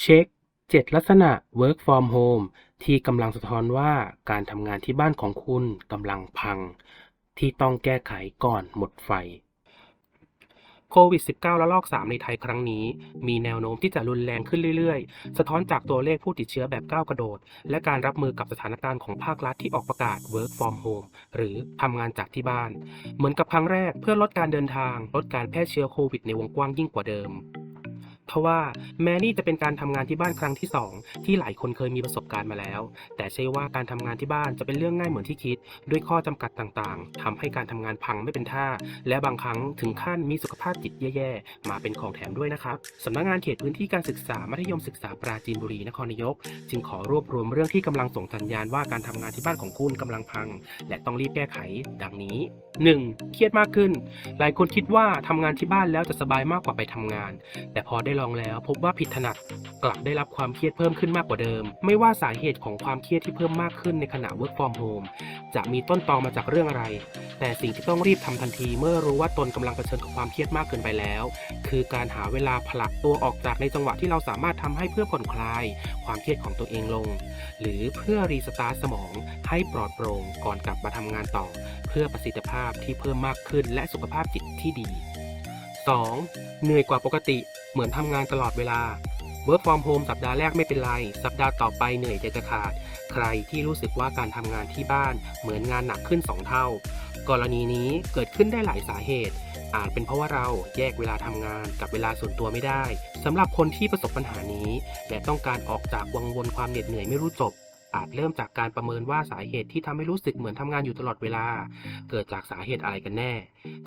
เช็ค 7 ลักษณะ Work from Home ที่กำลังสะท้อนว่าการทำงานที่บ้านของคุณกำลังพัง ที่ต้องแก้ไขก่อนหมดไฟโควิด -19 ระลอก 3 ในไทยครั้งนี้ มีแนวโน้มที่จะรุนแรงขึ้นเรื่อยๆ สะท้อนจากตัวเลขผู้ติดเชื้อแบบก้าวกระโดด และการรับมือกับสถานการณ์ของภาครัฐที่ออกประกาศ Work from Home หรือทำงานจากที่บ้าน เหมือนกับครั้งแรกเพื่อลดการเดินทาง ลดการแพร่เชื้อโควิดในวงกว้างยิ่งกว่าเดิม ทว่าแม้นี่จะเป็นการทำงานที่บ้านครั้งที่ 2 ที่หลายคนเคยมีประสบการณ์มาแล้ว แต่ใช่ว่าการทำงานที่บ้านจะเป็นเรื่องง่ายเหมือนที่คิด ด้วยข้อจำกัดต่างๆทำให้การทำงานพังไม่เป็นท่า และบางครั้งถึงขั้นมีสุขภาพจิตแย่ๆ มาเป็นของแถมด้วยนะครับสำนักงานเขตพื้นที่การศึกษามัธยมศึกษาปราจีนบุรีนครนายก จึงขอรวบรวมเรื่องที่กำลังส่งสัญญาณว่าการทำงานที่บ้านของคุณกำลังพัง และต้องรีบแก้ไข ดังนี้ 1. เครียดมากขึ้น หลายคนคิดว่าทำงานที่บ้านแล้วจะสบายมากกว่าไปทำงาน แต่พอได้ลองแล้ว พบว่าผิดถนัดกลับได้รับความเครียดเพิ่มขึ้นมากกว่าเดิม ไม่ว่าสาเหตุของความเครียดที่เพิ่มมากขึ้นในขณะ work from home จะมีต้นตอมาจากเรื่องอะไร แต่สิ่งที่ต้องรีบทำทันทีเมื่อรู้ว่าตนกำลังเผชิญกับความเครียดมากเกินไปแล้ว คือการหาเวลาผลักตัวออกจากในจังหวะที่เราสามารถทำให้เพื่อผ่อนคลาย ความเครียดของตัวเองลง หรือเพื่อรีสตาร์ทสมองให้ปลอดโปร่งก่อนกลับมาทำงานต่อ เพื่อประสิทธิภาพที่เพิ่มมากขึ้นและสุขภาพจิตที่ดี 2. เหนื่อยกว่าปกติ เหมือนทำงานตลอดเวลา Work from home สัปดาห์แรกไม่เป็นไร สัปดาห์ต่อไปเหนื่อยใจจะขาด ใครที่รู้สึกว่าการทำงานที่บ้านเหมือนงานหนักขึ้น 2 เท่า กรณีนี้เกิดขึ้นได้หลายสาเหตุ อาจเป็นเพราะว่าเราแยกเวลาทำงานกับเวลาส่วนตัวไม่ได้สำหรับคนที่ประสบปัญหานี้ และต้องการออกจากวังวนความเหน็ดเหนื่อยไม่รู้จบอาจเริ่มจากการประเมินว่าสาเหตุที่ทำให้รู้สึกเหมือนทำงานอยู่ตลอดเวลา เกิดจากสาเหตุอะไรกันแน่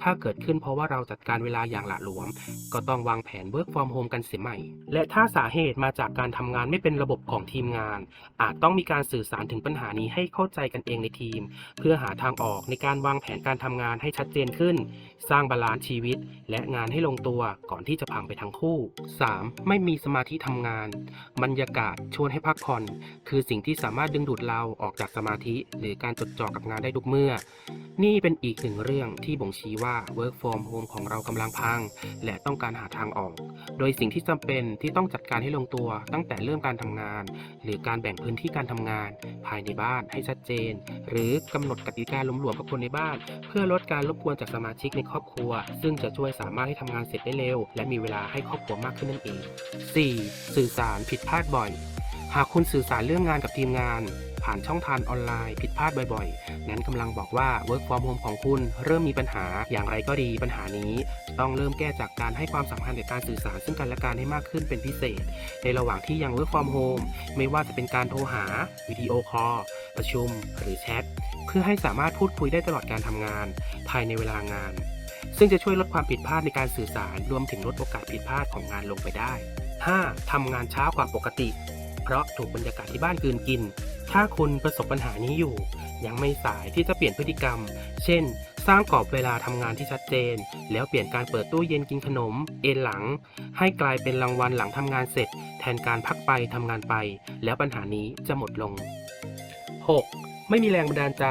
ถ้าเกิดขึ้นเพราะว่าเราจัดการเวลาอย่างหละหลวม ก็ต้องวางแผน work from home กันเสียใหม่ และถ้าสาเหตุมาจากการทำงานไม่เป็นระบบของทีมงาน อาจต้องมีการสื่อสารถึงปัญหานี้ให้เข้าใจกันเองในทีม เพื่อหาทางออกในการวางแผนการทำงานให้ชัดเจนขึ้น สร้างบาลานซ์ชีวิต และงานให้ลงตัวก่อนที่จะพังไปทั้งคู่ 3. ไม่มีสมาธิทำงาน บรรยากาศชวนให้พักผ่อน คือสิ่งที่สามารถดึงดูดเราออกจากสมาธิ หรือการจดจ่อกับงานได้ทุกเมื่อ นี่เป็นอีกหนึ่งเรื่องที่บ่งชชี้ว่า work from home ของเรากำลังพัง และต้องการหาทางออก โดยสิ่งที่จำเป็นที่ต้องจัดการให้ลงตัวตั้งแต่เริ่มการทำงาน หรือการแบ่งพื้นที่การทำงาน ภายในบ้านให้ชัดเจน หรือกำหนดกติกาหลวมกับคนในบ้าน เพื่อลดการรบกวนจากสมาชิกในครอบครัว ซึ่งจะช่วยสามารถให้ทำงานเสร็จได้เร็ว และมีเวลาให้ครอบครัวมากขึ้นนั่นเอง 4. สื่อสารผิดพลาดบ่อย หากคุณสื่อสารเรื่องงานกับทีมงาน ผ่านช่องทางออนไลน์ผิดพลาดบ่อยๆ นั้นกำลังบอกว่า work from home ของคุณเริ่มมีปัญหาอย่างไรก็ดีปัญหานี้ ต้องเริ่มแก้จากการให้ความสำคัญในการสื่อสารซึ่งกันและกันให้มากขึ้นเป็นพิเศษ ในระหว่างที่ยัง work from home ไม่ว่าจะเป็นการโทรหาวิดีโอคอลประชุม หรือแชทเพื่อให้สามารถพูดคุยได้ตลอดการทำงาน ภายในเวลางาน ซึ่งจะช่วยลดความผิดพลาดในการสื่อสารรวมถึงลดโอกาสผิดพลาดของงานลงไปได้ 5. ทำงานช้ากว่าปกติ เพราะถูกบรรยากาศที่บ้านกืนกิน ถ้าคุณประสบปัญหานี้อยู่ ยังไม่สายที่จะเปลี่ยนพฤติกรรม เช่น สร้างกรอบเวลาทำงานที่ชัดเจน แล้วเปลี่ยนการเปิดตู้เย็นกินขนม เอนหลัง ให้กลายเป็นรางวัลหลังทำงานเสร็จ แทนการพักไปทำงานไป แล้วปัญหานี้จะหมดลง 6. ไม่มีแรงบันดาลใจ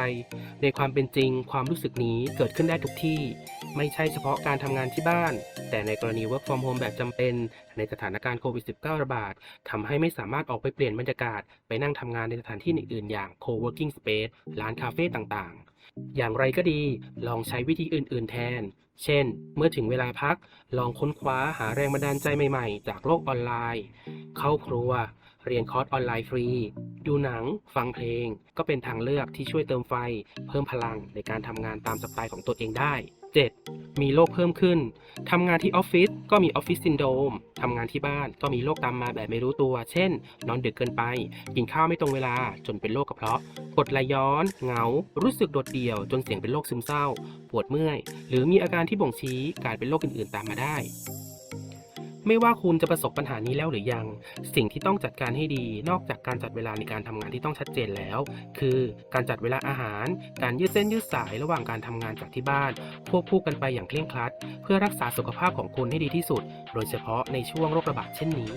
ในความเป็นจริง ความรู้สึกนี้เกิดขึ้นได้ทุกที่ ไม่ใช่เฉพาะการทำงานที่บ้าน แต่ในกรณี work from home แบบจำเป็น ในสถานการณ์โควิด -19 ระบาดทำให้ไม่สามารถออกไปเปลี่ยนบรรยากาศ ไปนั่งทำงานในสถานที่อื่นๆ อย่าง co-working space ร้านคาเฟ่ต่างๆ อย่างไรก็ดี ลองใช้วิธีอื่น ๆ แทน เช่น เมื่อถึงเวลาพัก ลองค้นคว้าหาแรงบันดาลใจใหม่ๆ จากโลกออนไลน์ เข้าครัว เรียนคอร์สออนไลน์ฟรี ดูหนัง ฟังเพลง ก็เป็นทางเลือกที่ช่วยเติมไฟ เพิ่มพลังในการทำงานตามสไตล์ของตัวเองได้ 7. มีโรคเพิ่มขึ้น ทำงานที่ออฟฟิศก็มีออฟฟิศซินโดมทำงานที่บ้านก็มีโรคตามมาแบบไม่รู้ตัว เช่น นอนดึกเกินไป กินข้าวไม่ตรงเวลา จนเป็นโรคกระเพาะ กดไหลย้อน เหงา รู้สึกโดดเดี่ยว จนเสี่ยงเป็นโรคซึมเศร้า ปวดเมื่อย หรือมีอาการที่บ่งชี้การเป็นโรคอื่นๆตามมาได้ ไม่ว่าคุณจะประสบปัญหานี้แล้วหรือยัง สิ่งที่ต้องจัดการให้ดี นอกจากการจัดเวลาในการทำงานที่ต้องชัดเจนแล้ว คือการจัดเวลาอาหาร การยืดเส้นยืดสายระหว่างการทำงานจากที่บ้าน ควบคู่กันไปอย่างเคร่งครัด เพื่อรักษาสุขภาพของคุณให้ดีที่สุด โดยเฉพาะในช่วงโรคระบาดเช่นนี้